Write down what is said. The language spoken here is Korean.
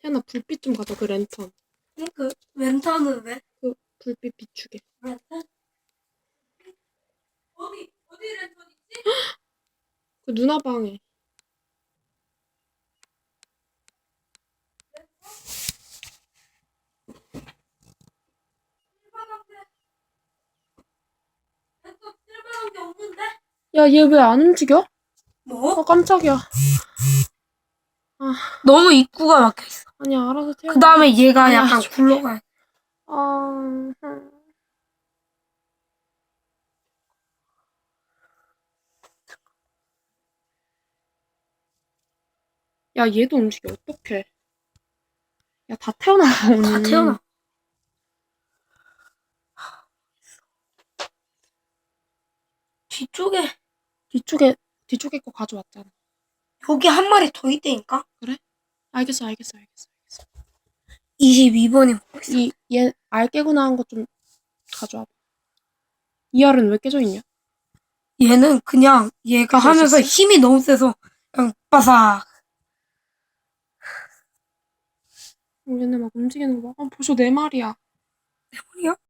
태연아 불빛 좀 가져 그 랜턴 그 랜턴은 왜? 그 불빛 비추게 랜턴? 어디 어디 랜턴 있지? 그 누나 방에? 야 얘 왜 안 움직여? 뭐? 어 깜짝이야 너무 입구가 막혀 있어. 아니야 알아서 태연아 그 다음에 얘가 아니야, 약간 저기. 굴러가. 아... 흠. 야 얘도 움직여 어떡해 야 다 태어나 다 태어나. 뒤쪽에 뒤쪽에 뒤쪽에 거 가져왔잖아 여기 한 마리 더 있다니까? 알겠어 알겠어 알겠어 알겠어 22번이 먹고 있어. 이얘알 깨고 나온 거 좀 가져와봐 이 알은 왜 깨져 있냐 얘는 그냥 얘가 하면서 있었어? 힘이 너무 세서 그냥 바삭. 어, 얘네 막 움직이는 거 봐. 아, 벌써 네 마리야. 네 마리야?